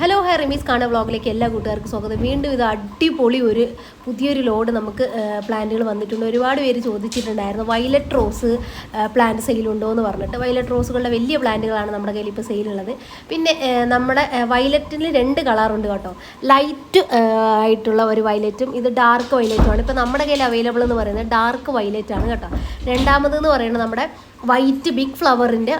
Hello high റിമീസ് കാണ വ്ളോഗിലേക്ക് എല്ലാ കൂട്ടുകാർക്കും സ്വാഗതം. വീണ്ടും ഇത് അടിപൊളി ഒരു പുതിയൊരു ലോഡ് നമുക്ക് പ്ലാന്റുകൾ വന്നിട്ടുണ്ട്. ഒരുപാട് പേര് ചോദിച്ചിട്ടുണ്ടായിരുന്നു വയലറ്റ് റോസ് പ്ലാന്റ് സെയിലുണ്ടോ എന്ന് പറഞ്ഞിട്ട്. വയലറ്റ് റോസുകളുടെ വലിയ പ്ലാന്റുകളാണ് നമ്മുടെ കയ്യിൽ ഇപ്പോൾ സെയിലുള്ളത് പിന്നെ നമ്മുടെ വയലറ്റിൽ രണ്ട് കളറുണ്ട് കേട്ടോ. ലൈറ്റ് ആയിട്ടുള്ള ഒരു വയലറ്റും ഇത് ഡാർക്ക് വയലറ്റുമാണ് ഇപ്പോൾ നമ്മുടെ കയ്യിൽ അവൈലബിൾ എന്ന് പറയുന്നത് ഡാർക്ക് വയലറ്റാണ് കേട്ടോ. രണ്ടാമത് എന്ന് പറയുന്നത് നമ്മുടെ വൈറ്റ് ബിഗ് ഫ്ലവറിന്റെ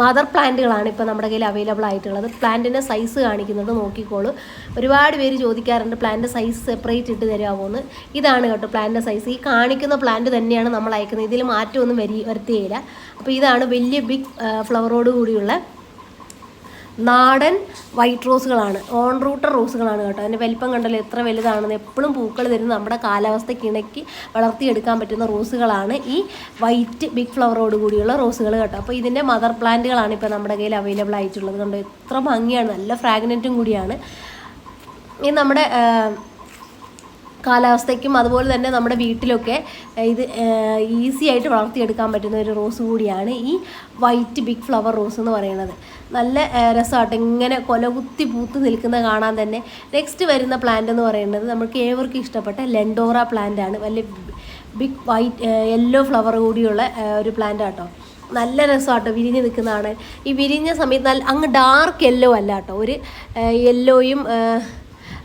മദർ പ്ലാന്റുകളാണ് ഇപ്പോൾ നമ്മുടെ കയ്യിൽ അവൈലബിൾ ആയിട്ടുള്ളത്. പ്ലാന്റിന്റെ സൈസ് കാണിക്കുന്നുണ്ട് നോക്കിക്കോളൂ. ഒരുപാട് പേര് ചോദിക്കാറുണ്ട് പ്ലാന്റ് സൈസ് സെപ്പറേറ്റ് ഇട്ട് തരാമോ എന്ന് ഇതാണ് കേട്ടോ പ്ലാന്റിന്റെ സൈസ്. ഈ കാണിക്കുന്ന പ്ലാന്റ് തന്നെയാണ് നമ്മൾ അയക്കുന്നത്. ഇതിൽ മാറ്റമൊന്നും വരി വരുത്തിയില്ല അപ്പോൾ ഇതാണ് വലിയ ബിഗ് ഫ്ലവറോട് കൂടിയുള്ള നാടൻ വൈറ്റ് റോസുകളാണ്. ഓൺ റൂട്ടർ റോസുകളാണ് കേട്ടോ. അതിന്റെ വലിപ്പം കണ്ടല്ലോ എത്ര വലുതാണെന്ന് എപ്പോഴും പൂക്കൾ തരുന്ന നമ്മുടെ കാലാവസ്ഥയ്ക്ക് ഇണക്കി വളർത്തിയെടുക്കാൻ പറ്റുന്ന റോസുകളാണ് ഈ വൈറ്റ് ബിഗ് ഫ്ലവറോട് കൂടിയുള്ള റോസുകൾ കേട്ടോ. അപ്പോൾ ഇതിന്റെ മദർ പ്ലാന്റുകളാണ് ഇപ്പോൾ നമ്മുടെ കയ്യിൽ അവൈലബിൾ ആയിട്ടുള്ളത്. കണ്ടോ? എത്ര ഭംഗിയാണ്. നല്ല ഫ്രാഗ്നന്റും കൂടിയാണ്. ഈ നമ്മുടെ കാലാവസ്ഥയ്ക്കും അതുപോലെ തന്നെ നമ്മുടെ വീട്ടിലൊക്കെ ഇത് ഈസി ആയിട്ട് വളർത്തിയെടുക്കാൻ പറ്റുന്ന ഒരു റോസ് കൂടിയാണ് ഈ വൈറ്റ് ബിഗ് ഫ്ലവർ റോസ് എന്ന് പറയുന്നത്. നല്ല രസമായിട്ട് ഇങ്ങനെ കൊലകുത്തി പൂത്ത് നിൽക്കുന്ന കാണാൻ തന്നെ. നെക്സ്റ്റ് വരുന്ന പ്ലാന്റ് എന്ന് പറയുന്നത് നമുക്ക് ഏവർക്കും ഇഷ്ടപ്പെട്ട ലെൻഡോറ പ്ലാന്റ് ആണ്. വലിയ ബിഗ് വൈറ്റ് യെല്ലോ ഫ്ലവർ കൂടിയുള്ള ഒരു പ്ലാന്റ് ആട്ടോ. നല്ല രസമാട്ടോ. വിരിഞ്ഞ് നിൽക്കുന്നതാണ്. ഈ വിരിഞ്ഞ സമയത്ത് നല്ല അങ്ങ് ഡാർക്ക് യെല്ലോ അല്ല കേട്ടോ. ഒരു യെല്ലോയും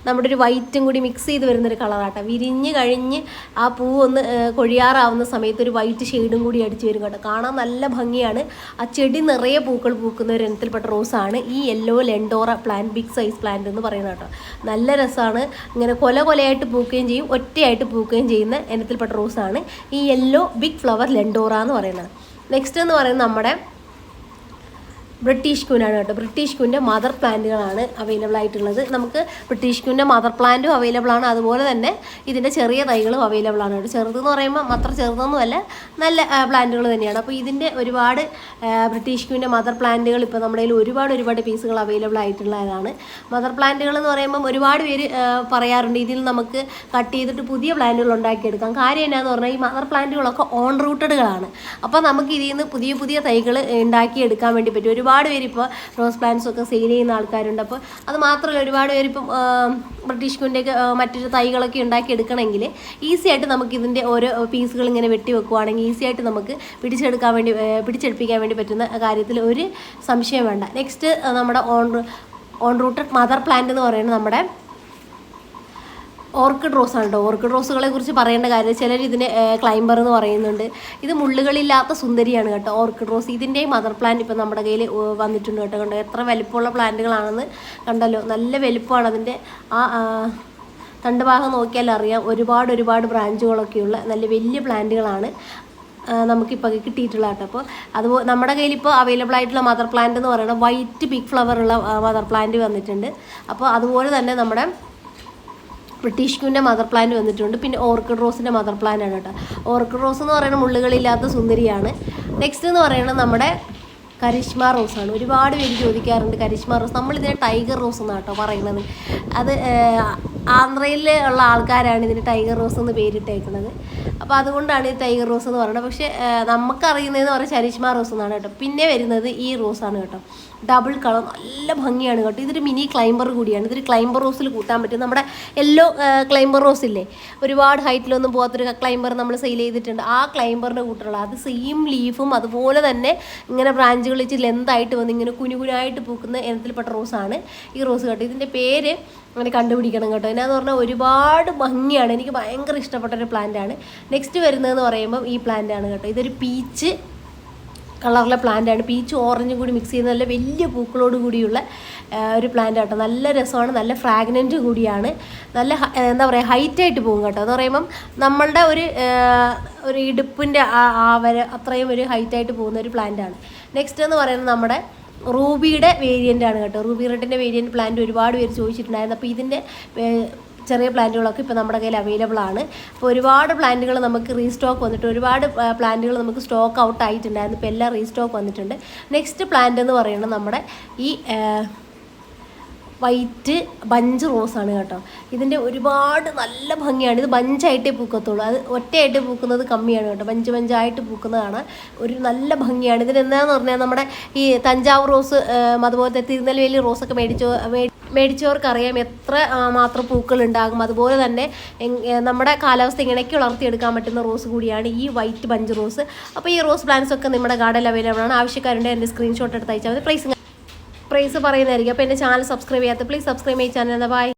നമ്മുടെ ഒരു വൈറ്റും കൂടി മിക്സ് ചെയ്ത് വരുന്നൊരു കളറാട്ടോ വിരിഞ്ഞ് കഴിഞ്ഞ് ആ പൂ ഒന്ന് കൊഴിയാറാവുന്ന സമയത്ത് ഒരു വൈറ്റ് ഷെയ്ഡും കൂടി അടിച്ചു വരും കേട്ടോ. കാണാൻ നല്ല ഭംഗിയാണ്. ആ ചെടി നിറയെ പൂക്കൾ പൂക്കുന്ന ഒരു ഇനത്തിൽപ്പെട്ട റോസാണ്. ഈ yellow Landora plant big size plant എന്ന് പറയുന്നത് കേട്ടോ. നല്ല രസമാണ് ഇങ്ങനെ കൊല കൊലയായിട്ട് പൂക്കുകയും ചെയ്യും ഒറ്റയായിട്ട് പൂക്കുകയും ചെയ്യുന്ന ഇനത്തിൽപ്പെട്ട റോസാണ്. ഈ യെല്ലോ ബിഗ് ഫ്ലവർ ലെൻഡോറ എന്ന് പറയുന്നത്. നെക്സ്റ്റ് എന്ന് പറയുന്നത് നമ്മുടെ ബ്രിട്ടീഷ് ക്യൂനാണ് കേട്ടോ. ബ്രിട്ടീഷ് ക്യൂന്റെ മദർ പ്ലാന്റുകളാണ് അവൈലബിൾ ആയിട്ടുള്ളത്. നമുക്ക് ബ്രിട്ടീഷ് ക്യൂന്റെ മദർ പ്ലാന്റും അവൈലബിൾ ആണ്. അതുപോലെ തന്നെ ഇതിന്റെ ചെറിയ തൈകളും അവൈലബിൾ ആണ് കേട്ടോ. ചെറുതെന്ന് പറയുമ്പോൾ അത്ര ചെറുതൊന്നുമല്ല നല്ല പ്ലാന്റുകൾ തന്നെയാണ്. അപ്പോൾ ഇതിന്റെ ഒരുപാട് ബ്രിട്ടീഷ് ക്യൂന്റെ മദർ പ്ലാന്റുകൾ ഇപ്പോൾ നമ്മുടെ കയ്യിൽ ഒരുപാട് ഒരുപാട് പീസുകൾ അവൈലബിൾ ആയിട്ടുള്ളതാണ്. മദർ പ്ലാന്റുകൾ എന്ന് പറയുമ്പം ഒരുപാട് പേര് പറയാറുണ്ട്. ഇതിൽ നമുക്ക് കട്ട് ചെയ്തിട്ട് പുതിയ പ്ലാന്റുകൾ ഉണ്ടാക്കിയെടുക്കാം. കാര്യം എന്നാന്ന് പറഞ്ഞാൽ ഈ മദർ പ്ലാന്റുകളൊക്കെ ഓൺ റൂട്ടഡുകളാണ് അപ്പോൾ നമുക്ക് ഇതിൽ നിന്ന് പുതിയ പുതിയ തൈകൾ ഉണ്ടാക്കിയെടുക്കാൻ വേണ്ടി പറ്റും. ഒരുപാട് പേര് ഇപ്പോൾ റോസ് പ്ലാന്റ്സ് ഒക്കെ സെയിൽ ചെയ്യുന്ന ആൾക്കാരുണ്ട്. അപ്പോൾ അത് മാത്രമല്ല ഒരുപാട് പേര് ഇപ്പം ബ്രിട്ടീഷ് കുന്റെയൊക്കെ മറ്റൊരു തൈകളൊക്കെ ഉണ്ടാക്കി എടുക്കണമെങ്കിൽ ഈസി ആയിട്ട് നമുക്ക് ഇതിന്റെ ഓരോ പീസുകൾ ഇങ്ങനെ വെട്ടി വെക്കുവാണെങ്കിൽ ഈസി ആയിട്ട് നമുക്ക് പിടിച്ചെടുക്കാൻ വേണ്ടി പിടിച്ചെടുപ്പിക്കാൻ വേണ്ടി പറ്റുന്ന കാര്യത്തിൽ ഒരു സംശയം വേണ്ട. നെക്സ്റ്റ് നമ്മുടെ own own rooted mother plant എന്ന് പറയുന്നത് നമ്മുടെ ഓർക്കിഡ് റോസ് ആണ് കേട്ടോ. ഓർക്കിഡ് റോസുകളെ കുറിച്ച് പറയേണ്ട കാര്യം ചിലർ ഇതിന് ക്ലൈംബർ എന്ന് പറയുന്നുണ്ട്. ഇത് മുള്ളുകളില്ലാത്ത സുന്ദരിയാണ് കേട്ടോ ഓർക്കിഡ് റോസ്. ഇതിന്റെയും മദർ പ്ലാന്റ് ഇപ്പം നമ്മുടെ കയ്യിൽ വന്നിട്ടുണ്ട് കേട്ടോ. കണ്ടോ? എത്ര വലിപ്പമുള്ള പ്ലാന്റുകളാണെന്ന് കണ്ടല്ലോ. നല്ല വലിപ്പമാണ് അതിന്റെ ആ തണ്ട് ഭാഗം നോക്കിയാൽ അറിയാം ഒരുപാട് ഒരുപാട് ബ്രാഞ്ചുകളൊക്കെയുള്ള നല്ല വലിയ പ്ലാന്റുകളാണ് നമുക്കിപ്പോൾ കിട്ടിയിട്ടുള്ള കേട്ടോ. അപ്പോൾ അതുപോലെ നമ്മുടെ കയ്യിൽ ഇപ്പോൾ അവൈലബിൾ ആയിട്ടുള്ള മദർ പ്ലാന്റ് എന്ന് പറയുന്നത് വൈറ്റ് ബിഗ് ഫ്ലവർ ഉള്ള മദർ പ്ലാന്റ് വന്നിട്ടുണ്ട്. അപ്പോൾ അതുപോലെ തന്നെ നമ്മുടെ ബ്രിട്ടീഷ് ക്യൂന്റെ മദർ പ്ലാന്റ് വന്നിട്ടുണ്ട്. പിന്നെ ഓർക്കിഡ് റോസിന്റെ മദർ പ്ലാന്റ് ആണ് കേട്ടോ. ഓർക്കിഡ് റോസ് എന്ന് പറയുന്നത് മുള്ളുകളില്ലാത്ത സുന്ദരിയാണ്. നെക്സ്റ്റ് എന്ന് പറയുന്നത് നമ്മുടെ കരിഷ്മ റോസാണ് ഒരുപാട് പേര് ചോദിക്കാറുണ്ട് കരിഷ്മ റോസ് നമ്മളിതിനെ ടൈഗർ റോസ് എന്നാണ് കേട്ടോ പറയുന്നത്. അത് ആന്ധ്രയിൽ ഉള്ള ആൾക്കാരാണ് ഇതിന് ടൈഗർ റോസ് എന്ന് പേരിട്ടേക്കുന്നത്. അപ്പോൾ അതുകൊണ്ടാണ് ഈ ടൈഗർ റോസ് എന്ന് പറയുന്നത്. പക്ഷേ നമുക്കറിയുന്നതെന്ന് പറയുന്നത് കരിഷ്മ റോസ് എന്നാണ് കേട്ടോ. പിന്നെ വരുന്നത് ഈ റോസാണ് കേട്ടോ. ഡബിൾ കളർ നല്ല ഭംഗിയാണ് കേട്ടോ. ഇതൊരു മിനി ക്ലൈംബർ കൂടിയാണ്. ഇതൊരു ക്ലൈംബർ റോസിൽ കൂട്ടാൻ പറ്റും. നമ്മുടെ യെല്ലോ ക്ലൈംബർ റോസ് ഇല്ലേ? ഒരുപാട് ഹൈറ്റിലൊന്നും പോകാത്തൊരു ക്ലൈംബർ നമ്മൾ സെയിൽ ചെയ്തിട്ടുണ്ട്. ആ ക്ലൈംബറിന്റെ കൂട്ടുള്ള അത് സെയിം ലീഫും അതുപോലെ തന്നെ ഇങ്ങനെ ബ്രാഞ്ചുകൾ വെച്ച് ലെന്തായിട്ട് വന്ന് ഇങ്ങനെ കുനുകുനായിട്ട് പൂക്കുന്ന ഇനത്തിൽപ്പെട്ട റോസാണ് ഈ റോസ് കേട്ടോ. ഇതിന്റെ പേര് അങ്ങനെ കണ്ടുപിടിക്കണം കേട്ടോ. എന്നാന്ന് പറഞ്ഞാൽ ഒരുപാട് ഭംഗിയാണ്. എനിക്ക് ഭയങ്കര ഇഷ്ടപ്പെട്ട ഒരു പ്ലാന്റ് ആണ്. നെക്സ്റ്റ് വരുന്നതെന്ന് പറയുമ്പം ഈ പ്ലാന്റ് ആണ് കേട്ടോ. ഇതൊരു പീച്ച് കളറിലെ പ്ലാന്റ് ആണ്. പീച്ച് ഓറഞ്ചും കൂടി മിക്സ് ചെയ്യുന്ന നല്ല വലിയ പൂക്കളോട് കൂടിയുള്ള ഒരു പ്ലാന്റ് കേട്ടോ നല്ല രസമാണ്. നല്ല ഫ്രാഗ്നന്റ് കൂടിയാണ്. നല്ല എന്താ പറയുക ഹൈറ്റായിട്ട് പോകും കേട്ടോ. എന്ന് പറയുമ്പം നമ്മളുടെ ഒരു ഒരു ഇടുപ്പിന്റെ ആ വരെ അത്രയും ഒരു ഹൈറ്റായിട്ട് പോകുന്ന ഒരു പ്ലാന്റാണ് നെക്സ്റ്റ് എന്ന് പറയുന്നത് നമ്മുടെ റൂബിയുടെ വേരിയന്റ് ആണ് കേട്ടോ. റൂബി റെഡിന്റെ വേരിയന്റ് പ്ലാന്റ് ഒരുപാട് പേര് ചോദിച്ചിട്ടുണ്ടായിരുന്നു. അപ്പോൾ ഇതിന്റെ ചെറിയ പ്ലാന്റുകളൊക്കെ ഇപ്പോൾ നമ്മുടെ കയ്യിൽ അവൈലബിൾ ആണ്. അപ്പോൾ ഒരുപാട് പ്ലാന്റുകൾ നമുക്ക് റീസ്റ്റോക്ക് വന്നിട്ട് ഒരുപാട് പ്ലാന്റുകൾ നമുക്ക് സ്റ്റോക്ക് ഔട്ട് ആയിട്ടുണ്ടായിരുന്നു. ഇപ്പോൾ എല്ലാം റീസ്റ്റോക്ക് വന്നിട്ടുണ്ട്. നെക്സ്റ്റ് പ്ലാന്റ് എന്ന് പറയുന്നത് നമ്മുടെ ഈ വൈറ്റ് ബഞ്ച് റോസാണ് കേട്ടോ. ഇതിന്റെ ഒരുപാട് നല്ല ഭംഗിയാണ്. ഇത് ബഞ്ചായിട്ടേ പൂക്കത്തുള്ളൂ. അത് ഒറ്റയായിട്ട് പൂക്കുന്നത് കമ്മിയാണ് കേട്ടോ. ബഞ്ച് ബഞ്ചായിട്ട് പൂക്കുന്നതാണ്. ഒരു നല്ല ഭംഗിയാണ്. ഇതിന് എന്താണെന്ന് പറഞ്ഞാൽ നമ്മുടെ ഈ തഞ്ചാവൂർ റോസ് അതുപോലത്തെ തിരുനെൽവേലി റോസൊക്കെ മേടിച്ചോ മേടിച്ചവർക്കറിയാം എത്ര മാത്രം പൂക്കൾ ഉണ്ടാകും അതുപോലെ തന്നെ നമ്മുടെ കാലാവസ്ഥ ഇങ്ങനെയൊക്കെ വളർത്തിയെടുക്കാൻ പറ്റുന്ന റോസ് കൂടിയാണ് ഈ വൈറ്റ് ബഞ്ച് റോസ്. അപ്പോൾ ഈ റോസ് പ്ലാന്റ്സ് ഒക്കെ നമ്മുടെ ഗാർഡൻ അവൈലബിൾ ആണ്. ആവശ്യക്കാരുണ്ട് എന്റെ സ്ക്രീൻഷോട്ട് എടുത്ത് അയച്ചാൽ മതി പ്രൈസ് പ്രൈസ് പറയുന്നതായിരിക്കും. അപ്പോൾ എന്റെ ചാനൽ സബ്സ്ക്രൈബ് ചെയ്യാത്ത പ്ലീസ് സബ്സ്ക്രൈബ് ചെയ്യ ചാനൽ ബൈ